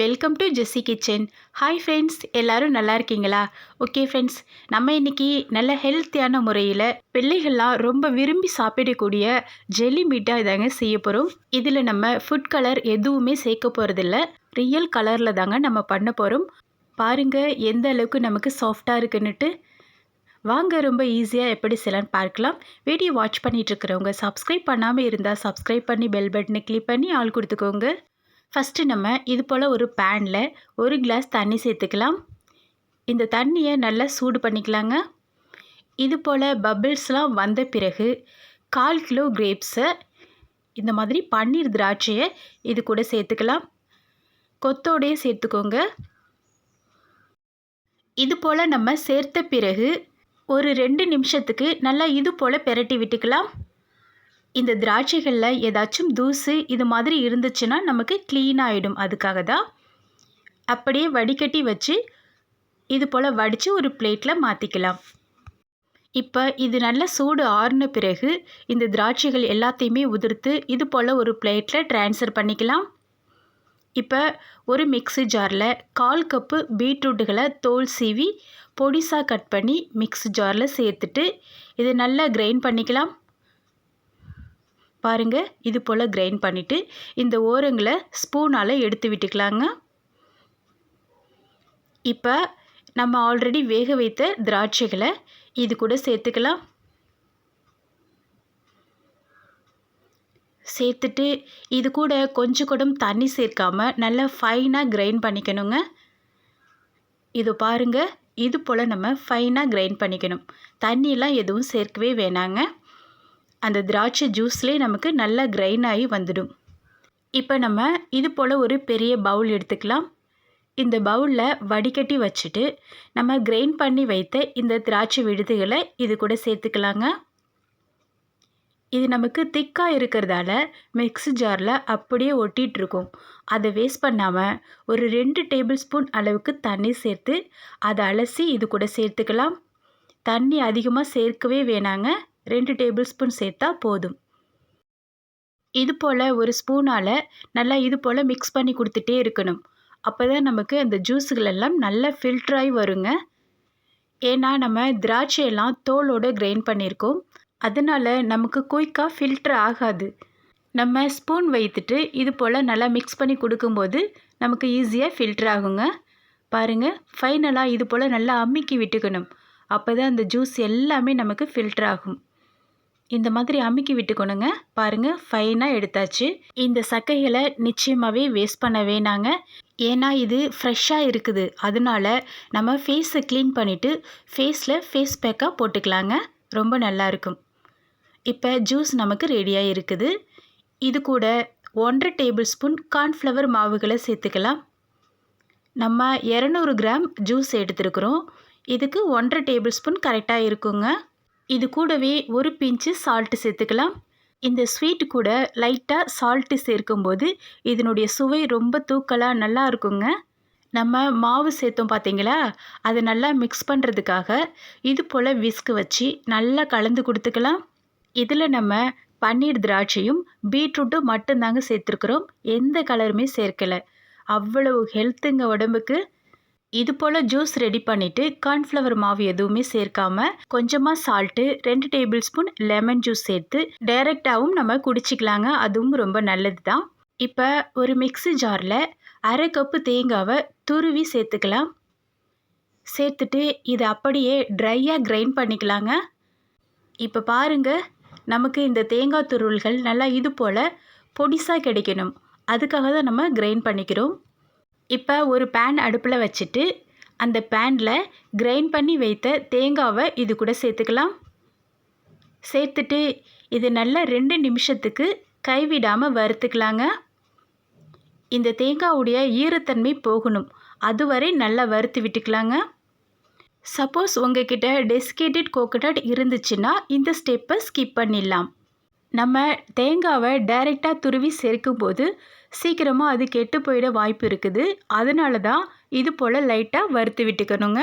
Welcome to Jessie kitchen hi friends எல்லாரும் நல்லா இருக்கீங்களா? ஓகே ஃப்ரெண்ட்ஸ் நம்ம இன்னைக்கு நல்ல ஹெல்த்தியான முறையில் பிள்ளைகள்லாம் ரொம்ப விரும்பி சாப்பிடக்கூடிய ஜெல்லி மீட்டாக இதாங்க செய்ய போகிறோம் இதில் நம்ம ஃபுட் கலர் எதுவுமே சேர்க்க போகிறதில்ல ரியல் கலரில் தாங்க நம்ம பண்ண போகிறோம் பாருங்கள் எந்த அளவுக்கு நமக்கு சாஃப்டாக இருக்குன்னுட்டு. வாங்க ரொம்ப ஈஸியாக எப்படி செய்யலான்னு பார்க்கலாம். வீடியோ வாட்ச் பண்ணிகிட்ருக்கிறவங்க சப்ஸ்கிரைப் பண்ணாமல் இருந்தால் சப்ஸ்கிரைப் பண்ணி பெல் பட்டனை கிளிக் பண்ணி ஆள் கொடுத்துக்கோங்க. ஃபஸ்ட்டு நம்ம இது போல் ஒரு பேனில் ஒரு கிளாஸ் தண்ணி சேர்த்துக்கலாம். இந்த தண்ணியை நல்லா சூடு பண்ணிக்கலாங்க. இது போல் பபிள்ஸ்லாம் வந்த பிறகு கால் கிலோ கிரேப்ஸை இந்த மாதிரி பன்னீர் திராட்சையை இது கூட சேர்த்துக்கலாம். கொத்தோடையே சேர்த்துக்கோங்க. இது போல் நம்ம சேர்த்த பிறகு ஒரு ரெண்டு நிமிஷத்துக்கு நல்லா இது போல் பெரட்டி விட்டுக்கலாம். இந்த திராட்சைகளில் ஏதாச்சும் தூசு இது மாதிரி இருந்துச்சுன்னா நமக்கு க்ளீன் ஆகிடும் அதுக்காக தான் அப்படியே வடிகட்டி வச்சு இது போல் வடித்து ஒரு பிளேட்டில் மாற்றிக்கலாம் இப்போ இது நல்ல சூடு ஆறுன பிறகு இந்த திராட்சைகள் எல்லாத்தையுமே உதிர்த்து இது போல் ஒரு பிளேட்டில் ட்ரான்ஸ்ஃபர் பண்ணிக்கலாம். இப்போ ஒரு மிக்ஸி ஜாரில் கால் கப்பு பீட்ரூட்டுகளை தோல் சீவி பொடிசாக கட் பண்ணி மிக்ஸி ஜாரில் சேர்த்துட்டு இதை நல்லா கிரைண்ட் பண்ணிக்கலாம். பாருங்கள் இது போல் கிரைண்ட் பண்ணிவிட்டு இந்த ஓரங்களை ஸ்பூனால் எடுத்து விட்டுக்கலாங்க. இப்போ நம்ம ஆல்ரெடி வேக வைத்த திராட்சைகளை இது கூட சேர்த்துக்கலாம். சேர்த்துட்டு இது கூட கொஞ்சம் கூட தண்ணி சேர்க்காமல் நல்லா ஃபைனாக கிரைண்ட் பண்ணிக்கணுங்க. இது பாருங்கள் இது போல் நம்ம ஃபைனாக கிரைண்ட் பண்ணிக்கணும். தண்ணியெலாம் எதுவும் சேர்க்கவே வேணாங்க. அந்த திராட்சை ஜூஸ்லேயே நமக்கு நல்லா கிரைண்ட் ஆகி வந்துடும். இப்போ நம்ம இது போல் ஒரு பெரிய பவுல் எடுத்துக்கலாம். இந்த பவுலில் வடிகட்டி வச்சுட்டு நம்ம கிரைண்ட் பண்ணி வைத்த இந்த திராட்சை விடுதுகளை இது கூட சேர்த்துக்கலாங்க. இது நமக்கு திக்காக இருக்கிறதால மிக்ஸி ஜாரில் அப்படியே ஒட்டிகிட்ருக்கோம் அதை வேஸ்ட் பண்ணாமல் ஒரு ரெண்டு டேபிள் ஸ்பூன் அளவுக்கு தண்ணி சேர்த்து அதை அலசி இது கூட சேர்த்துக்கலாம். தண்ணி அதிகமாக சேர்க்கவே வேணாங்க. ரெண்டு டேபிள் ஸ்பூன் சேர்த்தா போதும். இது போல் ஒரு ஸ்பூனால் நல்லா இது போல் மிக்ஸ் பண்ணி கொடுத்துட்டே இருக்கணும். அப்போ தான் நமக்கு அந்த ஜூஸுகளெல்லாம் நல்லா ஃபில்ட்ராகி வருங்க. ஏன்னா நம்ம திராட்சையெல்லாம் தோலோடு கிரைண்ட் பண்ணியிருக்கோம். அதனால் நமக்கு குயிக்காக ஃபில்ட்ரு ஆகாது. நம்ம ஸ்பூன் வைத்துட்டு இது போல் நல்லா மிக்ஸ் பண்ணி கொடுக்கும்போது நமக்கு ஈஸியாக ஃபில்ட்ரு ஆகுங்க. பாருங்கள் ஃபைனலாக இது போல் நல்லா அம்மிக்கி விட்டுக்கணும். அப்போ தான் அந்த ஜூஸ் எல்லாமே நமக்கு ஃபில்டர் ஆகும். இந்த மாதிரி அமுக்கி விட்டுக்கணுங்க. பாருங்கள் ஃபைனாக எடுத்தாச்சு. இந்த சக்கைகளை நிச்சயமாகவே வேஸ்ட் பண்ண வேணாங்க. ஏன்னா இது ஃப்ரெஷ்ஷாக இருக்குது. அதனால நம்ம ஃபேஸை க்ளீன் பண்ணிவிட்டு ஃபேஸில் ஃபேஸ் பேக்காக போட்டுக்கலாங்க. ரொம்ப நல்லாயிருக்கும் இப்போ ஜூஸ் நமக்கு ரெடியாக இருக்குது. இது கூட ஒன்றரை டேபிள் ஸ்பூன் கார்ன்ஃப்ளவர் மாவுகளை சேர்த்துக்கலாம். நம்ம இரநூறு கிராம் ஜூஸ் எடுத்துருக்குறோம். இதுக்கு ஒன்றரை டேபிள் ஸ்பூன் கரெக்டாக இருக்குங்க. இது கூடவே ஒரு பிஞ்சு சால்ட்டு சேர்த்துக்கலாம். இந்த ஸ்வீட் கூட லைட்டாக சால்ட்டு சேர்க்கும்போது இதனுடைய சுவை ரொம்ப தூக்கலாக நல்லா இருக்குங்க. நம்ம மாவு சேர்த்தோம் பார்த்தீங்களா அதை நல்லா மிக்ஸ் பண்ணுறதுக்காக இது போல் விஸ்கு வச்சு நல்லா கலந்து கொடுத்துக்கலாம். இதில் நம்ம பன்னீர் திராட்சையும் பீட்ரூட்டும் மட்டும்தாங்க சேர்த்துருக்குறோம். எந்த கலருமே சேர்க்கலை. அவ்வளவு ஹெல்த்துங்க உடம்புக்கு இது போல் ஜூஸ் ரெடி பண்ணிவிட்டு கார்ன்ஃப்ளவர் மாவு எதுவுமே சேர்க்காம கொஞ்சமாக சால்ட்டு ரெண்டு டேபிள் ஸ்பூன் லெமன் ஜூஸ் சேர்த்து டைரெக்டாகவும் நம்ம குடிச்சிக்கலாங்க. அதுவும் ரொம்ப நல்லது தான் இப்போ ஒரு மிக்ஸி ஜாரில் அரை கப்பு தேங்காவை துருவி சேர்த்துக்கலாம். சேர்த்துட்டு இதை அப்படியே ட்ரையாக கிரைண்ட் பண்ணிக்கலாங்க. இப்போ பாருங்கள் நமக்கு இந்த தேங்காய் துருள்கள் நல்லா இது போல் பொடிசாக கிடைக்கணும். அதுக்காக தான் நம்ம கிரைண்ட் பண்ணிக்கிறோம். இப்போ ஒரு பேன் அடுப்பில் வச்சுட்டு அந்த பேனில் கிரைண்ட் பண்ணி வைத்த தேங்காவை இது கூட சேர்த்துக்கலாம். சேர்த்துட்டு இது நல்லா ரெண்டு நிமிஷத்துக்கு கைவிடாமல் வறுத்துக்கலாங்க. இந்த தேங்காவுடைய ஈரத்தன்மை போகணும். அதுவரை நல்லா வறுத்து விட்டுக்கலாங்க. சப்போஸ் உங்ககிட்ட டெஸ்கேட்டட் கோகனட் இருந்துச்சுன்னா இந்த ஸ்டெப்பை ஸ்கிப் பண்ணிடலாம். நம்ம தேங்காவை டைரெக்டாக துருவி சேர்க்கும்போது சீக்கிரமாக அது கெட்டு போயிட வாய்ப்பு இருக்குது. அதனால தான் இது போல் லைட்டாக வறுத்து விட்டுக்கணுங்க.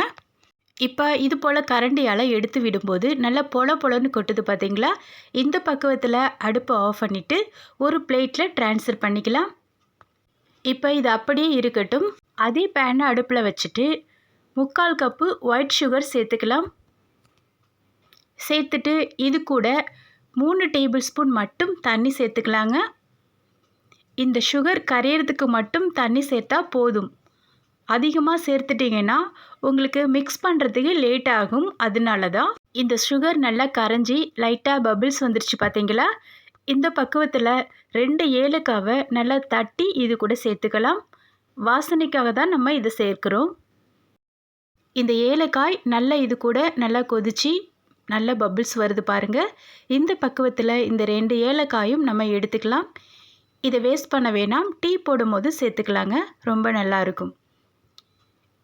இப்போ இது போல் கரண்டியால் எடுத்து விடும்போது நல்லா பொல பொலன்னு கொட்டுது பார்த்தீங்களா இந்த பக்குவத்தில் அடுப்பை ஆஃப் பண்ணிவிட்டு ஒரு பிளேட்டில் ட்ரான்ஸ்ஃபர் பண்ணிக்கலாம். இப்போ இது அப்படியே இருக்கட்டும். அதே பேனை அடுப்பில் வச்சுட்டு முக்கால் கப்பு ஒயிட் சுகர் சேர்த்துக்கலாம். சேர்த்துட்டு இது கூட மூணு டேபிள் ஸ்பூன் மட்டும் தண்ணி சேர்த்துக்கலாங்க. இந்த சுகர் கரையிறதுக்கு மட்டும் தண்ணி சேர்த்தா போதும். அதிகமாக சேர்த்துட்டிங்கன்னா உங்களுக்கு மிக்ஸ் பண்ணுறதுக்கு லேட் ஆகும். அதனால தான் இந்த சுகர் நல்லா கரைஞ்சி லைட்டாக பபிள்ஸ் வந்துருச்சு பார்த்தீங்களா இந்த பக்குவத்தில் ரெண்டு ஏலக்காவை நல்லா தட்டி இது கூட சேர்த்துக்கலாம். வாசனைக்காக தான் நம்ம இதை சேர்க்குறோம். இந்த ஏலக்காய் நல்லா இது கூட நல்லா கொதிச்சு நல்ல பபிள்ஸ் வருது பாருங்கள் இந்த பக்குவத்தில் இந்த ரெண்டு ஏலக்காயும் நம்ம எடுத்துக்கலாம். இதை வேஸ்ட் பண்ண வேணாம் டீ போடும்போது சேர்த்துக்கலாங்க. ரொம்ப நல்லாயிருக்கும்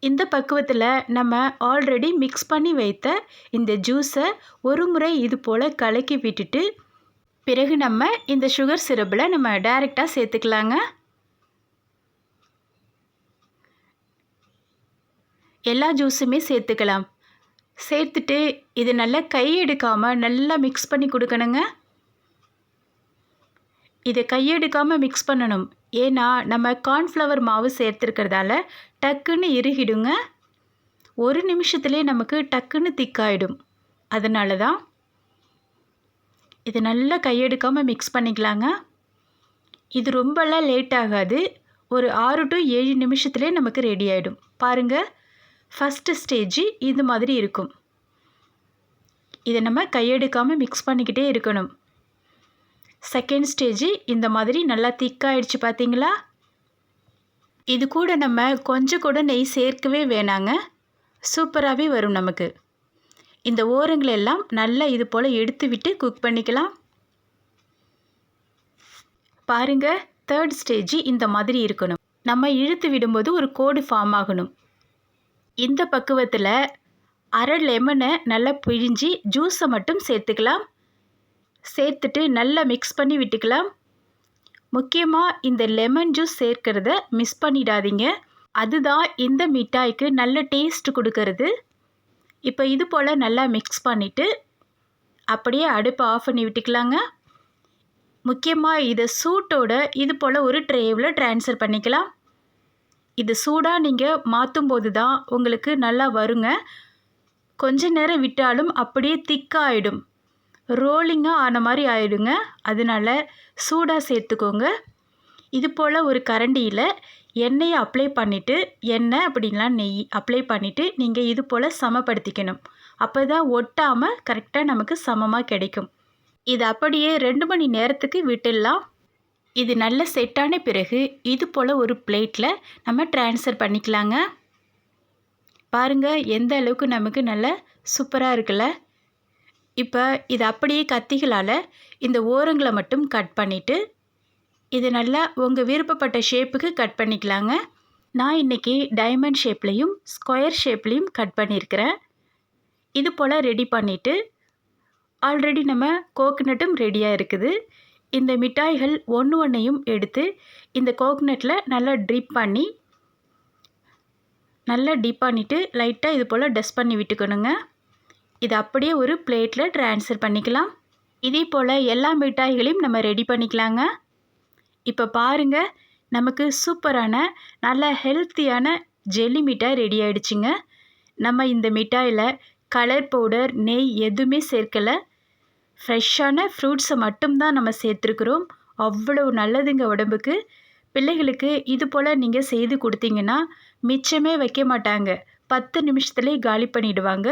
இந்த பக்குவத்தில் நம்ம ஆல்ரெடி மிக்ஸ் பண்ணி வைத்த இந்த ஜூஸை ஒரு முறை இது போல் கலக்கி விட்டுட்டு பிறகு நம்ம இந்த சுகர் சிரப்பில் நம்ம டைரெக்டாக சேர்த்துக்கலாங்க. எல்லா ஜூஸுமே சேர்த்துக்கலாம். சேர்த்துட்டு இது நல்லா கை எடுக்காமல் நல்லா மிக்ஸ் பண்ணி கொடுக்கணுங்க. இதை கையெடுக்காமல் மிக்ஸ் பண்ணணும். ஏன்னா நம்ம கார்ன்ஃப்ளவர் மாவு சேர்த்துருக்கிறதால டக்குன்னு இறுகிடுங்க. ஒரு நிமிஷத்துலேயே நமக்கு டக்குன்னு திக்காயிடும் அதனால தான் இது நல்லா கையெடுக்காமல் மிக்ஸ் பண்ணிக்கலாங்க. இது ரொம்பலாம் லேட் ஆகாது. ஒரு ஆறு டு ஏழு நிமிஷத்துலேயே நமக்கு ரெடி ஆகிடும் பாருங்கள் ஃபஸ்ட்டு ஸ்டேஜு இது மாதிரி இருக்கும். இதை நம்ம கையெடுக்காமல் மிக்ஸ் பண்ணிக்கிட்டே இருக்கணும். செகண்ட் ஸ்டேஜு இந்த மாதிரி நல்லா திக்காயிடுச்சு பார்த்தீங்களா? இது கூட நம்ம கொஞ்சம் கூட நெய் சேர்க்கவே வேணாங்க. சூப்பராகவே வரும் நமக்கு. இந்த ஓரங்களெல்லாம் நல்லா இது போல் எடுத்து விட்டு குக் பண்ணிக்கலாம். பாருங்கள் தேர்ட் ஸ்டேஜ் இந்த மாதிரி இருக்கணும். நம்ம இழுத்து விடும்போது ஒரு கோடு ஃபார்ம் ஆகணும். இந்த பக்குவத்தில் அரை லெமனை நல்லா பிழிஞ்சி ஜூஸை மட்டும் சேர்த்துக்கலாம். சேர்த்துட்டு நல்லா மிக்ஸ் பண்ணி விட்டுக்கலாம். முக்கியமாக இந்த லெமன் ஜூஸ் சேர்க்கிறத மிஸ் பண்ணிடாதீங்க. அதுதான் இந்த மிட்டாய்க்கு நல்ல டேஸ்ட் கொடுக்கறது. இப்போ இது போல் நல்லா மிக்ஸ் பண்ணிவிட்டு அப்படியே அடுப்பை ஆஃப் பண்ணி விட்டுக்கலாங்க. முக்கியமாக இதை சூட்டோட இது போல் ஒரு ட்ரேவில் ட்ரான்ஸ்ஃபர் பண்ணிக்கலாம். இது சூடாக நீங்கள் மாற்றும் போது தான் உங்களுக்கு நல்லா வருங்க. கொஞ்ச நேரம் விட்டாலும் அப்படியே திக்காகிடும் ரோலிங்காக ஆன மாதிரி ஆயிடுங்க. அதனால் சூடாக சேர்த்துக்கோங்க. இது போல் ஒரு கரண்டியில் எண்ணெயை அப்ளை பண்ணிவிட்டு எண்ணெய் அப்படின்லாம் நெய் அப்ளை பண்ணிவிட்டு நீங்கள் இது போல் சமப்படுத்திக்கணும். அப்போ தான் ஒட்டாமல் கரெக்டாக நமக்கு சமமாக கிடைக்கும். இது அப்படியே ரெண்டு மணி நேரத்துக்கு விட்டுடலாம். இது நல்ல செட்டான பிறகு இது போல் ஒரு பிளேட்டில் நம்ம ட்ரான்ஸ்ஃபர் பண்ணிக்கலாங்க. பாருங்கள் எந்த அளவுக்கு நமக்கு நல்ல சூப்பராக இருக்குல்ல? இப்போ இது அப்படியே கத்திகளால் இந்த ஓரங்களை மட்டும் கட் பண்ணிவிட்டு இது நல்லா உங்கள் விருப்பப்பட்ட ஷேப்புக்கு கட் பண்ணிக்கலாங்க. நான் இன்றைக்கி டைமண்ட் ஷேப்லேயும் ஸ்கொயர் ஷேப்லேயும் கட் பண்ணியிருக்கிறேன் இது போல் ரெடி பண்ணிவிட்டு ஆல்ரெடி நம்ம கோகனட்டும் ரெடியாக இருக்குது. இந்த மிட்டாய்கள் ஒன்று ஒன்றையும் எடுத்து இந்த கோகனட்டில் நல்லா ட்ரிப் பண்ணி நல்லா டிப் பண்ணிவிட்டு லைட்டாக இது போல் டஸ்ட் பண்ணி விட்டுக்கணுங்க. இது அப்படியே ஒரு பிளேட்டில் ட்ரான்ஸ்ஃபர் பண்ணிக்கலாம். இதே போல் எல்லா மிட்டாய்களையும் நம்ம ரெடி பண்ணிக்கலாங்க. இப்போ பாருங்கள் நமக்கு சூப்பரான நல்ல ஹெல்த்தியான ஜெல்லி மிட்டாய் ரெடி ஆகிடுச்சிங்க நம்ம இந்த மிட்டாயில் கலர் பவுடர் நெய் எதுவுமே சேர்க்கலை. ஃப்ரெஷ்ஷான ஃப்ரூட்ஸை மட்டும்தான் நம்ம சேர்த்துருக்குறோம். அவ்வளோ நல்லதுங்க உடம்புக்கு. பிள்ளைகளுக்கு இது போல் நீங்கள் செய்து கொடுத்தீங்கன்னா மிச்சமே வைக்க மாட்டாங்க. பத்து நிமிஷத்துலேயே காலி பண்ணிவிடுவாங்க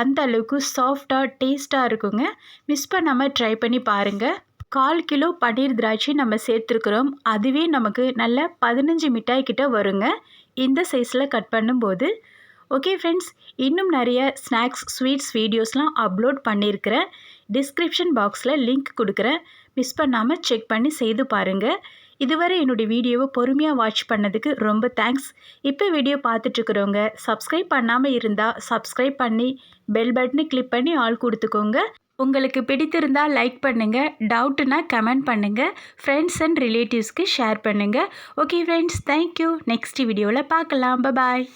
அந்த அளவுக்கு சாஃப்டாக டேஸ்ட்டாக இருக்குங்க. மிஸ் பண்ணாமல் ட்ரை பண்ணி பாருங்கள் கால் கிலோ பன்னீர் திராட்சை நம்ம சேர்த்துருக்குறோம். அதுவே நமக்கு நல்ல பதினஞ்சு மிட்டாய் கிட்ட வருங்க. இந்த சைஸில் கட் பண்ணும்போது. ஓகே ஃப்ரெண்ட்ஸ் இன்னும் நிறைய ஸ்நாக்ஸ் ஸ்வீட்ஸ் வீடியோஸ்லாம் அப்லோட் பண்ணியிருக்கிறேன். டிஸ்கிரிப்ஷன் பாக்ஸில் லிங்க் கொடுக்குறேன். மிஸ் பண்ணாமல் செக் பண்ணி செய்து பாருங்கள் இதுவரை என்னுடைய வீடியோவை பொறுமையாக வாட்ச் பண்ணதுக்கு ரொம்ப தேங்க்ஸ் இப்போ வீடியோ பார்த்துட்ருக்குறவங்க சப்ஸ்கிரைப் பண்ணாமல் இருந்தால் சப்ஸ்கிரைப் பண்ணி பெல் பட்டனை கிளிக் பண்ணி ஆள் கொடுத்துக்கோங்க. உங்களுக்கு பிடித்திருந்தால் லைக் பண்ணுங்கள் டவுட்டுனா கமெண்ட் பண்ணுங்கள் ஃப்ரெண்ட்ஸ் அண்ட் ரிலேட்டிவ்ஸ்க்கு ஷேர் பண்ணுங்கள் okay friends thank you next வீடியோவில் பார்க்கலாம். பாய்